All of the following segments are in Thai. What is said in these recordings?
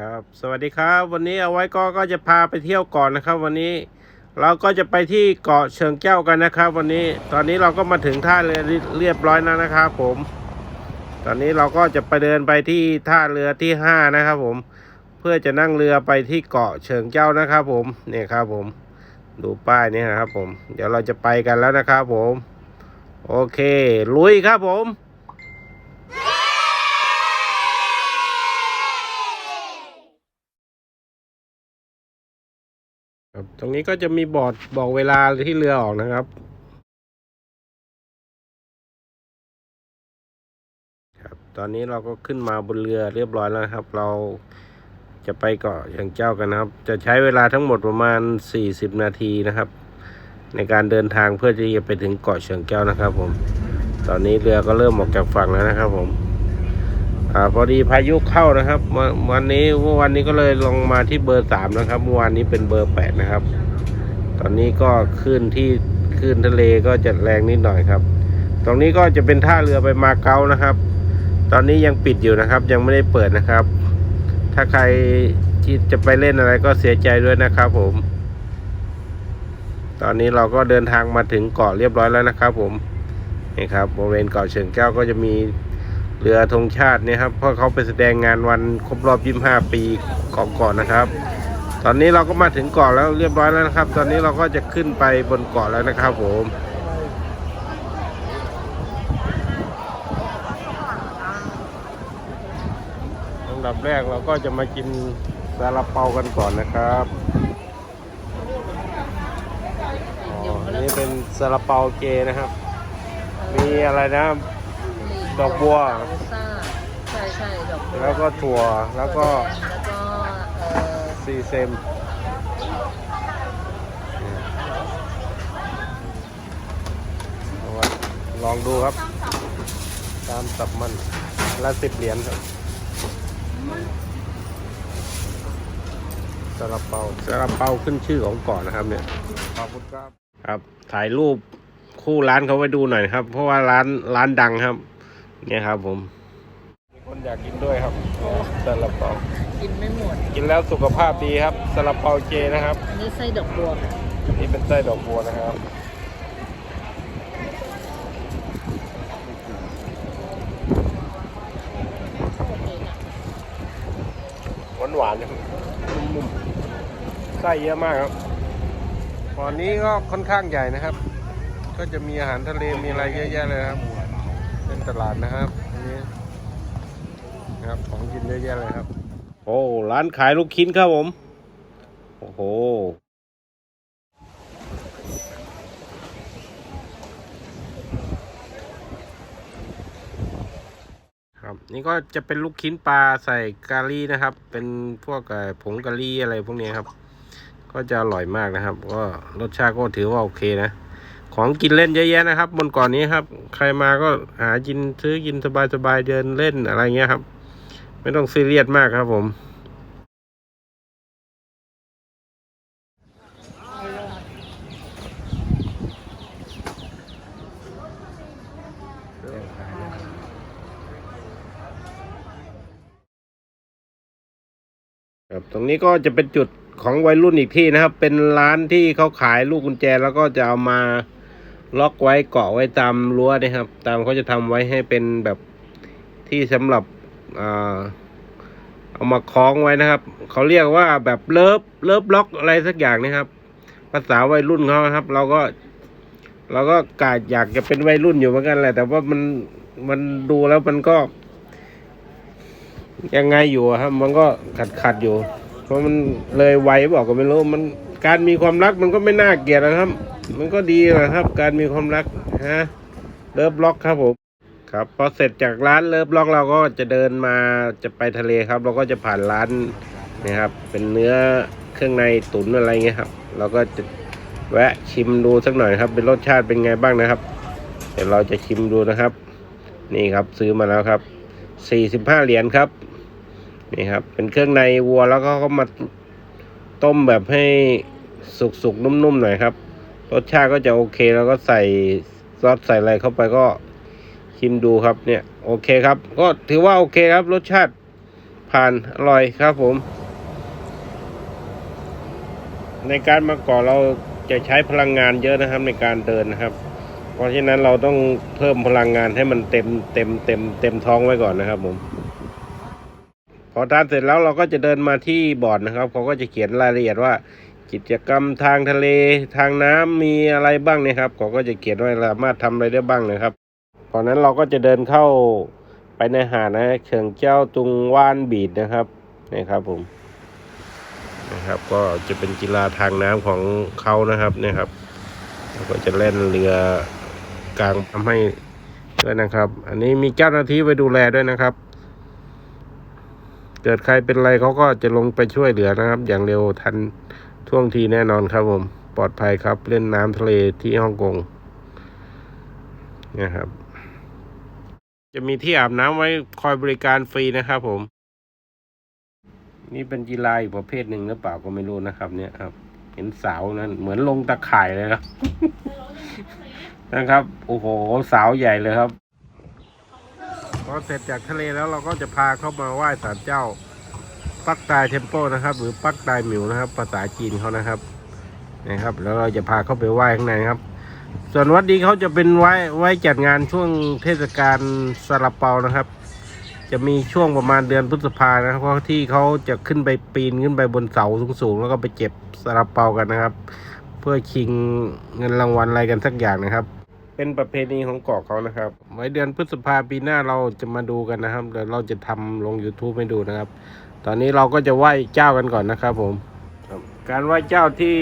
ครับ สวัสดีครับ วันนี้เอาไว้ก็ก็จะพาไปเที่ยวก่อนนะครับ วันนี้เราก็จะไปที่เกาะเชิงแก้วกันนะครับ วันนี้ตอนนี้เราก็มาถึงท่าเรือเรียบร้อยแล้วนะครับผม ตอนนี้เราก็จะไปเดินไปที่ท่าเรือที่ห้านะครับ ผม เพื่อจะนั่งเรือไปที่เกาะเชิงแก้วนะครับ ผมเนี่ยครับผม ดูป้ายนี่นะครับ ผม เดี๋ยวเราจะไปกันแล้วนะครับ ผม โอเค ลุยครับผม ครับ ตรงนี้ก็จะมีบอร์ดบอกเวลาที่เรือออกนะครับครับ ตอนนี้เราก็ขึ้นมาบนเรือเรียบร้อยแล้วครับ เราจะไปเกาะอย่างเจ้ากันนะครับ จะใช้เวลาทั้งหมดประมาณ 40 นาทีนะครับ ในการเดินทางเพื่อที่จะไปถึงเกาะเชิงแก้วนะครับ ผม ตอนนี้เรือก็เริ่มออกจากฝั่งแล้วนะครับผม อ่าพอดีพายุเข้านะครับ วันวันนี้เมื่อวันนี้ก็เลยลงมาที่เบอร์สามนะครับเมื่อวานนี้เป็นเบอร์แปดนะครับ ตอนนี้ก็ขึ้นที่ขึ้นทะเลก็จะแรงนิดหน่อยครับ ตรงนี้ก็จะเป็นท่าเรือไปมาเก๊านะครับ ตอนนี้ยังปิดอยู่นะครับ ยังไม่ได้เปิดนะครับ ถ้าใครที่จะไปเล่นอะไรก็เสียใจด้วยนะครับ ผม ตอนนี้เราก็เดินทางมาถึงเกาะเรียบร้อยแล้วนะครับ ผมนี่ครับบริเวณเกาะเชิงแก้วก็จะมี เรือธงชาติเนี่ยครับเพราะเขาไปแสดงงานวันครบรอบ 25 ปีของเกาะนะครับ ตอนนี้เราก็มาถึงเกาะแล้วเรียบร้อยแล้วนะครับ ตอนนี้เราก็จะขึ้นไปบนเกาะแล้วนะครับผมอันดับแรกเราก็จะมากินซาลาเปากันก่อนนะครับอ๋อนนี้เป็นซาลาเปาเจนะครับ มีอะไรนะ ดอกบัว ซ่าใช่ใช่ดอกบัวแล้วก็ถั่ว แล้วก็แล้วก็เอ่อซีเซมเอาไว้ลองดูครับ ตามสับมันละสิบเหรียญครับซาลาเปาซาลาเปาขึ้นชื่อของเก่อนนะครับ เนี่ย ขอบคุณครับ ครับ ถ่ายรูปคู่ร้านเขาไว้ดูหน่อยนะครับ เพราะว่าร้านร้านดังครับ เนี่ยครับผม มีคนอยากกินด้วยครับซาลาเปากินไม่หมด กินแล้วสุขภาพดีครับซาลาเปาเจนะครับ อันนี้ไส้ดอกบัวค่ะนี่เป็นไส้ดอกบัวนะครับหวานหวานๆนะครับนุ่มๆไส้เยอะมากครับตอนนี้ก็ค่อนข้างใหญ่นะครับ ก็จะมีอาหารทะเลมีอะไรเยอะแยะเลยครับเป็น ตลาดนะครับอันนี้นะครับของกินเยอะแยะเลยครับ โอ้ร้านขายลูกชิ้นครับผม โอ้โหครับนี่ก็จะเป็นลูกชิ้นปลาใส่กาลีนะครับ เป็นพวกเอ่อผงกะลีอะไรพวกนี้ครับ ก็จะอร่อยมากนะครับ ก็รสชาติก็ถือว่าโอเคนะ ของกินเล่นเยอะแยะนะครับ บนเก่อนนี้ครับ ใครมาก็หากินซื้อกินสบายๆเดินเล่นอะไรเงี้ยครับ ไม่ต้องซีเรียสมากครับผมครับตรงนี้ก็จะเป็นจุดของวัยรุ่นอีกที่นะครับ เป็นร้านที่เขาขายลูกกุญแจแล้วก็จะเอามา ล็อกไว้เกาะไว้ตามรั้วนะครับ ตามเขาจะทำไว้ให้เป็นแบบที่สำหรับเอามาคล้องไว้นะครับ เขาเรียกว่าแบบเลิฟเลิฟล็อกอะไรสักอย่างนะครับ ภาษาวัยรุ่นเขาครับ เราก็ เราก็กาดอยากจะเป็นวัยรุ่นอยู่เหมือนกันแหละแต่ว่ามันมันดูแล้วมันก็ ยังไงอยู่ครับ มันก็ขัดขัดอยู่ เพราะมันเลยวัยบอกก็ไม่รู้มันการมีความรักมันก็ไม่น่าเกลียดนะครับ มันก็ดีนะครับ การมีความรักฮะเลิฟล็อกครับผมครับพอเสร็จจากร้านเลิฟล็อกเราก็จะเดินมาจะไปทะเลครับ เราก็จะผ่านร้านนะครับ เป็นเนื้อเครื่องในตุ๋นอะไรเงี้ยครับ เราก็จะแวะชิมดูสักหน่อยครับ เป็นรสชาติเป็นไงบ้างนะครับ เดี๋ยวเราจะชิมดูนะครับ นี่ครับซื้อมาแล้วครับสี่สิบห้าเหรียญครับนี่ครับ เป็นเครื่องในวัวแล้วก็เขามาต้มแบบให้สุกๆนุ่มๆหน่อยครับ รสชาติก็จะโอเคแล้วก็ใส่ซอสใส่อะไรเข้าไปก็ชิมดูครับเนี่ยโอเคครับ ก็ถือว่าโอเคครับรสชาติผ่านอร่อยครับผม ในการมาเกาะเราจะใช้พลังงานเยอะนะครับในการเดินนะครับ เพราะฉะนั้นเราต้องเพิ่มพลังงานให้มันเต็มเต็มเต็มเต็มท้องไว้ก่อนนะครับผมพอทานเสร็จแล้วเราก็จะเดินมาที่บอร์ดนะครับเขาก็จะเขียนรายละเอียดว่า กิจกรรมทางทะเลทางน้ำมีอะไรบ้างเนะครับเขาก็จะเขียนไว้สามารถทำอะไรได้บ้างนะครับเพราะนั้นเราก็จะเดินเข้าไปในหาดนะเชิงเจ้าตุงว่านบีดนะครับนี่ครับผมนะครับ ก็จะเป็นกีฬาทางน้ำของเขานะครับเนี่ยครับแล้วก็จะเล่นเรือกลางทำให้ด้วยนะครับ อันนี้มีเจ้าหน้าที่ไปดูแลด้วยนะครับ เกิดใครเป็นไรเขาก็จะลงไปช่วยเหลือนะครับ อย่างเร็วทัน ท่วงทีแน่นอนครับผม ปลอดภัยครับ เล่นน้ำทะเลที่ฮ่องกงนะครับ จะมีที่อาบน้ำไว้คอยบริการฟรีนะครับผม นี่เป็นกีฬาอีกประเภทหนึ่งหรือเปล่าก็ไม่รู้นะครับ เนี่ยครับ เห็นสาวนั้น เหมือนลงตะข่ายเลยครับนะครับ โอ้โหสาวใหญ่เลยครับพอเสร็จจากทะเลแล้วเราก็จะพาเข้ามาไหว้ศาลเจ้า ปักตายเทมโปนะครับ หรือปักตายหมิวนะครับ ภาษาจีนเขานะครับนะครับ แล้วเราจะพาเข้าไปไหว้ข้างในครับ ส่วนวัดนี้เขาจะเป็นไหว้ไหว้จัดงานช่วงเทศกาลซาลาเปานะครับ จะมีช่วงประมาณเดือนพฤษภานะครับเพราะที่เขาจะขึ้นไปปีนขึ้นไปบนเสาสูงๆแล้วก็ไปเจ็บซาลาเปากันนะครับ เพื่อชิงเงินรางวัลอะไรกันสักอย่างนะครับเป็นประเพณีของเกาะเขานะครับ ไว้เดือนพฤษภาปีหน้าเราจะมาดูกันนะครับเดี๋ยวเราจะทำลง YouTube ให้ดูนะครับ ตอนนี้เราก็จะไหว้เจ้ากันก่อนนะครับผมครับการไหว้เจ้าที่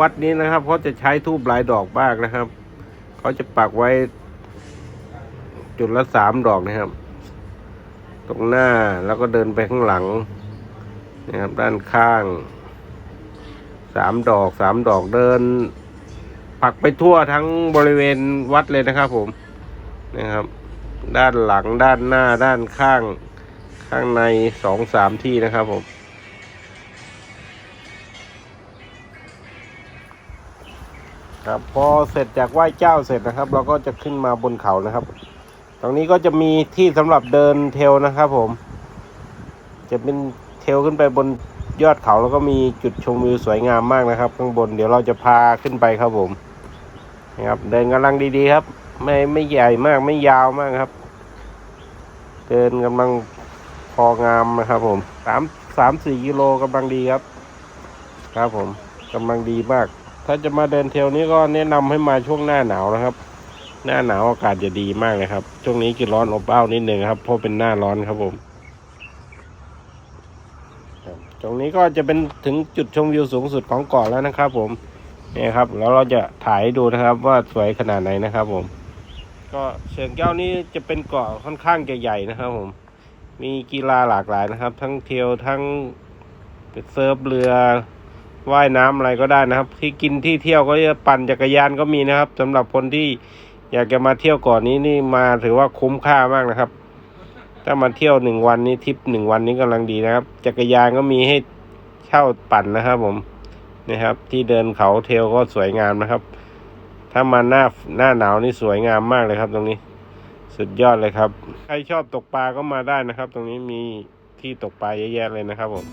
วัดนี้นะครับเขาจะใช้ทูบหลายดอกมากนะครับเขาจะปักไว้ จุดละสามดอกนะครับ ตรงหน้าแล้วก็เดินไปข้างหลังนะครับด้านข้างสามดอกสามดอกเดิน ปักไปทั่วทั้งบริเวณวัดเลยนะครับผมนะครับ ด้านหลังด้านหน้าด้านข้าง ข้างในสองสามที่นะครับผม ครับพอเสร็จจากไหว้เจ้าเสร็จนะครับ เราก็จะขึ้นมาบนเขานะครับ ตรงนี้ก็จะมีที่สำหรับเดินเทลนะครับผม จะเป็นเทลขึ้นไปบนยอดเขาแล้วก็มีจุดชมวิวสวยงามมากนะครับ ข้างบนเดี๋ยวเราจะพาขึ้นไปครับผมนะครับเดินกำลังดีๆครับ ไม่ไม่ใหญ่มากไม่ยาวมากครับ เดินกำลังพ พองามนะครับผมสามสามสี่กิโลกำลังดีครับ ครับผมกำลังดีมาก ถ้าจะมาเดินเทลนี้ก็แนะนำให้มาช่วงหน้าหนาวนะครับ หน้าหนาวอากาศจะดีมากเลยครับ ช่วงนี้คือร้อนอบอ้าวนิดหนึ่งครับเพราะเป็นหน้าร้อนครับผมตรงนี้ก็จะเป็นถึงจุดชมวิวสูงสุดของเกาะแล้วนะครับ ผมนี่ครับ แล้วเราจะถ่ายดูนะครับว่าสวยขนาดไหนนะครับ ผม ก็เชิงแก้วนี้จะเป็นเกาะค่อนข้างจะใหญ่นะครับ ผม มีกีฬาหลากหลายนะครับ ทั้งเทรลทั้งเซิร์ฟเรือว่ายน้ำอะไรก็ได้นะครับ ที่กินที่เที่ยวก็จะปั่นจักรยานก็มีนะครับสำหรับคนที่อยากจะมาเที่ยวก่อนนี้นี่มาถือว่าคุ้มค่ามากนะครับ ถ้ามาเที่ยวหนึ่งวันนี้ทริปหนึ่งวันนี้กำลังดีนะครับ จักรยานก็มีให้เช่าปั่นนะครับ ผมนะครับ ที่เดินเขาเทลก็สวยงามนะครับ ถ้ามาหน้าหน้าหนาวนี่สวยงามมากเลยครับตรงนี้ สุดยอดเลยครับ ใครชอบตกปลาก็มาได้นะครับ ตรงนี้มีที่ตกปลาเยอะแยะเลยนะครับผม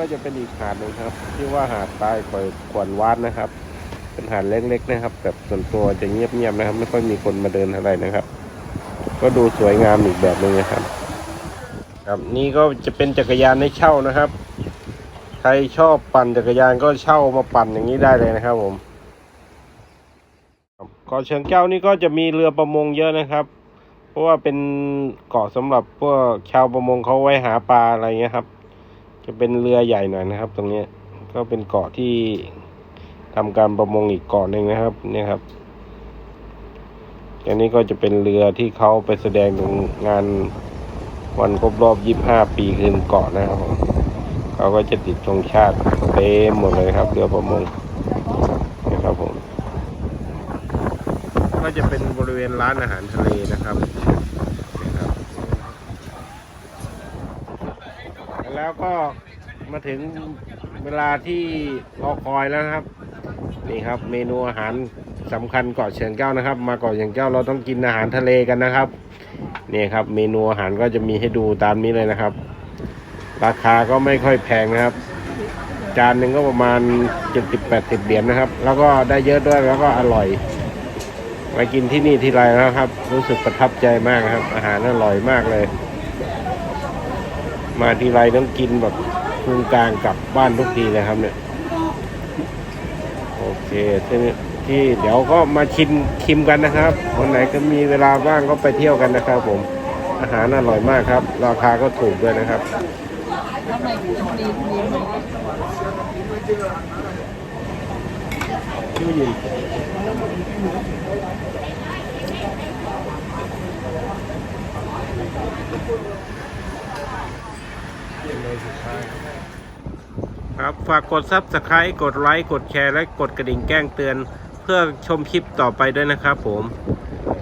ก็จะเป็นอีกหาดหนึ่งครับที่ว่าหาดใตายคอยขวนวานนะครับ เป็นหาดเล็กๆนะครับ แบบส่วนตัวจะเงียบๆนะครับ ไม่ค่อยมีคนมาเดินเท่าไหร่นะครับ ก็ดูสวยงามอีกแบบหนึ่งนะครับ ครับนี่ก็จะเป็นจักรยานให้เช่านะครับ ใครชอบปั่นจักรยานก็เช่ามาปั่นอย่างนี้ได้เลยนะครับผมเกาะเชิงแก้วนี่ก็จะมีเรือประมงเยอะนะครับ เพราะว่าเป็นเกาะสำหรับพวกชาวประมงเขาไว้หาปลาอะไรเงี้ยครับ จะเป็นเรือใหญ่หน่อยนะครับ ตรงนี้ก็เป็นเกาะที่ทำการประมงอีกเกาะหนึ่งนะครับ เนี่ยครับอันนี้ก็จะเป็นเรือที่เขาไปแสดงตรงงานวันครบรอบ 25 ปีคืนเกาะนะครับเขาก็จะติดธงชาติเต็มหมดเลยครับ เรือประมงนะครับผมก็จะเป็นบริเวณร้านอาหารทะเลนะครับ แล้วก็มาถึงเวลาที่รอคอยแล้วนะครับ นี่ครับเมนูอาหารสำคัญเกาะเชียงแก้วนะครับ มาเกาะเชียงแก้วเราต้องกินอาหารทะเลกันนะครับนี่ครับ เมนูอาหารก็จะมีให้ดูตามนี้เลยนะครับ ราคาก็ไม่ค่อยแพงนะครับ จานหนึ่งก็ประมาณ70-80เหรียญนะครับ แล้วก็ได้เยอะด้วยแล้วก็อร่อยมากินที่นี่ที่ไรนะครับ รู้สึกประทับใจมากครับ อาหารอร่อยมากเลย มาทีไรต้องกินแบบพุงกลางกลับบ้านทุกทีเลยครับ เนี่ย โอเคที่นี่ที่เดี๋ยวก็มาชิมชิมกันนะครับวันไหนก็มีเวลาว่างก็ไปเที่ยวกันนะครับ ผม อาหารอร่อยมากครับ ราคาก็ถูกด้วยนะครับ ทำไมถึงมีมีไหมชื่อยินครับฝากกด Subscribe กดไลค์กดแชร์และกดกระดิ่งแจ้งเตือน เพื่อชมคลิปต่อไปด้วยนะครับผม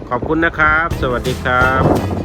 ขอบคุณนะครับ สวัสดีครับ